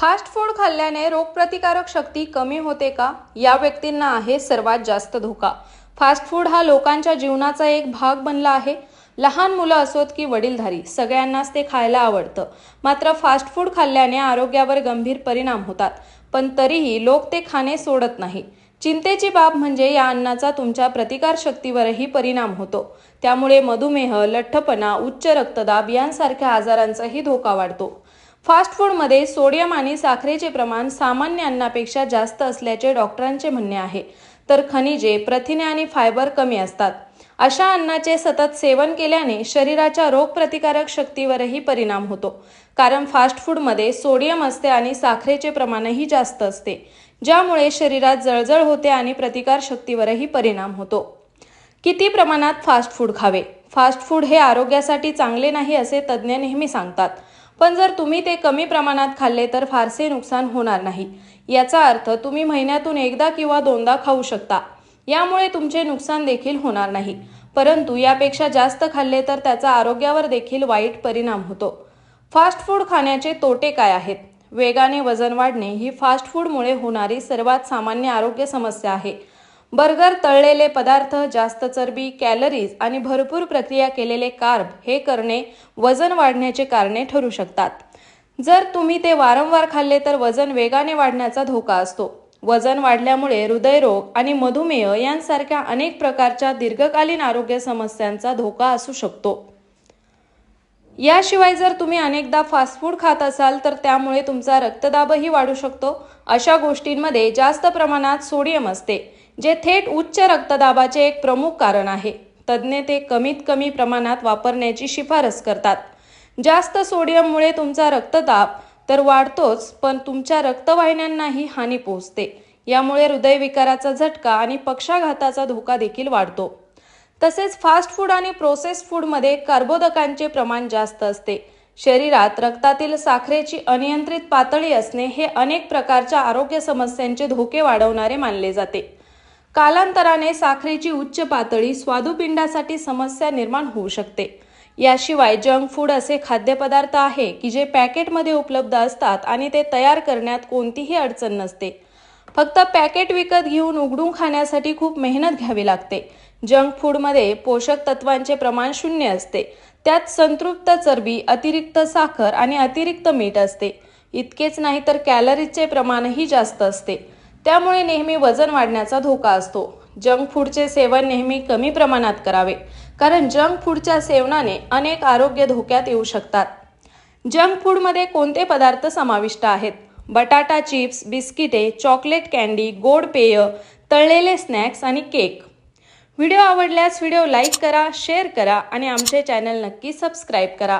Fast food खाल्ल्याने रोगप्रतिकारक शक्ती कमी होते का? या व्यक्तींना आहे सर्वात जास्त धोका. फास्ट फूड हा लोकांच्या जीवनाचा एक भाग बनला आहे. लहान मुलं असोत की वडीलधारी सगळ्यांनाच ते खायला आवडतं. मात्र फास्ट फूड खाल्ल्याने आरोग्यावर गंभीर परिणाम होतात. पण तरीही लोक ते खाणे सोडत नाही. चिंतेची बाब म्हणजे या अन्नाचा तुमच्या प्रतिकारशक्तीवरही परिणाम होतो. त्यामुळे मधुमेह लठ्ठपणा उच्च रक्तदाब यांसारख्या आजारांचाही धोका वाढतो. फास्ट फूडमध्ये सोडियम आणि साखरेचे प्रमाण सामान्य अन्नापेक्षा जास्त असल्याचे डॉक्टरांचे म्हणणे आहे. तर खनिजे प्रथिने आणि फायबर कमी असतात. अशा अन्नाचे सतत सेवन केल्याने शरीराच्या रोगप्रतिकारक शक्तीवरही परिणाम होतो. कारण फास्ट फूडमध्ये सोडियम असते आणि साखरेचे प्रमाणही जास्त असते ज्यामुळे शरीरात जळजळ होते आणि प्रतिकार शक्तीवरही परिणाम होतो. किती प्रमाणात फास्ट फूड खावे? फास्ट फूड हे आरोग्यासाठी चांगले नाही असे तज्ज्ञ नेहमी सांगतात. पण जर तुम्ही ते कमी प्रमाणात खाल्ले तर फारसे नुकसान होणार नाही. याचा अर्थ तुम्ही महिन्यातून एकदा किंवा दोनदा खाऊ शकता. यामुळे तुमचे नुकसान देखील होणार नाही. परंतु यापेक्षा जास्त खाल्ले तर त्याचा आरोग्यावर देखील वाईट परिणाम होतो. फास्ट फूड खाण्याचे तोटे काय आहेत? वेगाने वजन वाढणे ही फास्ट फूडमुळे होणारी सर्वात सामान्य आरोग्य समस्या आहे. बर्गर तळलेले पदार्थ जास्त चरबी कॅलरीज आणि भरपूर प्रक्रिया केलेले कार्ब हे करणे वजन वाढण्याचे कारणे ठरू शकतात. जर तुम्ही ते वारंवार खाल्ले तर वजन वेगाने वाढण्याचा धोका असतो. वजन वाढल्यामुळे हृदयरोग आणि मधुमेह यांसारख्या अनेक प्रकारच्या दीर्घकालीन आरोग्य समस्यांचा धोका असू शकतो. याशिवाय जर तुम्ही अनेकदा फास्ट फूड खात असाल तर त्यामुळे तुमचा रक्तदाबही वाढू शकतो. अशा गोष्टींमध्ये जास्त प्रमाणात सोडियम असते जे थेट उच्च रक्तदाबाचे एक प्रमुख कारण आहे. तज्ज्ञ ते कमीत कमी प्रमाणात वापरण्याची शिफारस करतात. जास्त सोडियममुळे तुमचा रक्तदाब तर वाढतोच पण तुमच्या रक्तवाहिन्यांनाही हानी पोहोचते. यामुळे हृदयविकाराचा झटका आणि पक्षाघाताचा धोका देखील वाढतो. तसेच फास्ट फूड आणि प्रोसेस फूडमध्ये कर्बोदकांचे प्रमाण जास्त असते. शरीरात रक्तातील साखरेची अनियंत्रित पातळी असणे हे अनेक प्रकारच्या आरोग्य समस्यांचे धोके वाढवणारे मानले जाते. कालांतराने साखरेची उच्च पातळी स्वादुपिंडासाठी समस्या निर्माण होऊ शकते. याशिवाय जंक फूड असे खाद्यपदार्थ आहे की जे पॅकेटमध्ये उपलब्ध असतात आणि ते तयार करण्यात कोणतीही अडचण नसते. फक्त पॅकेट विकत घेऊन उघडून खाण्यासाठी खूप मेहनत घ्यावी लागते. जंक फूडमध्ये पोषक तत्वांचे प्रमाण शून्य असते. त्यात संतृप्त चरबी अतिरिक्त साखर आणि अतिरिक्त मीठ असते. इतकेच नाही तर कॅलरीजचे प्रमाणही जास्त असते. त्यामुळे नेहमी वजन वाढण्याचा धोका असतो. जंक फूडचे सेवन नेहमी कमी प्रमाणात करावे कारण जंक फूडच्या सेवनाने अनेक आरोग्य धोक्यात येऊ शकतात. जंक फूडमध्ये कोणते पदार्थ समाविष्ट आहेत? बटाटा चिप्स बिस्किटे चॉकलेट कॅन्डी गोड पेय तळलेले स्नॅक्स आणि केक. व्हिडिओ आवडल्यास व्हिडिओ लाईक करा शेअर करा आणि आमचे चॅनल नक्की सबस्क्राईब करा.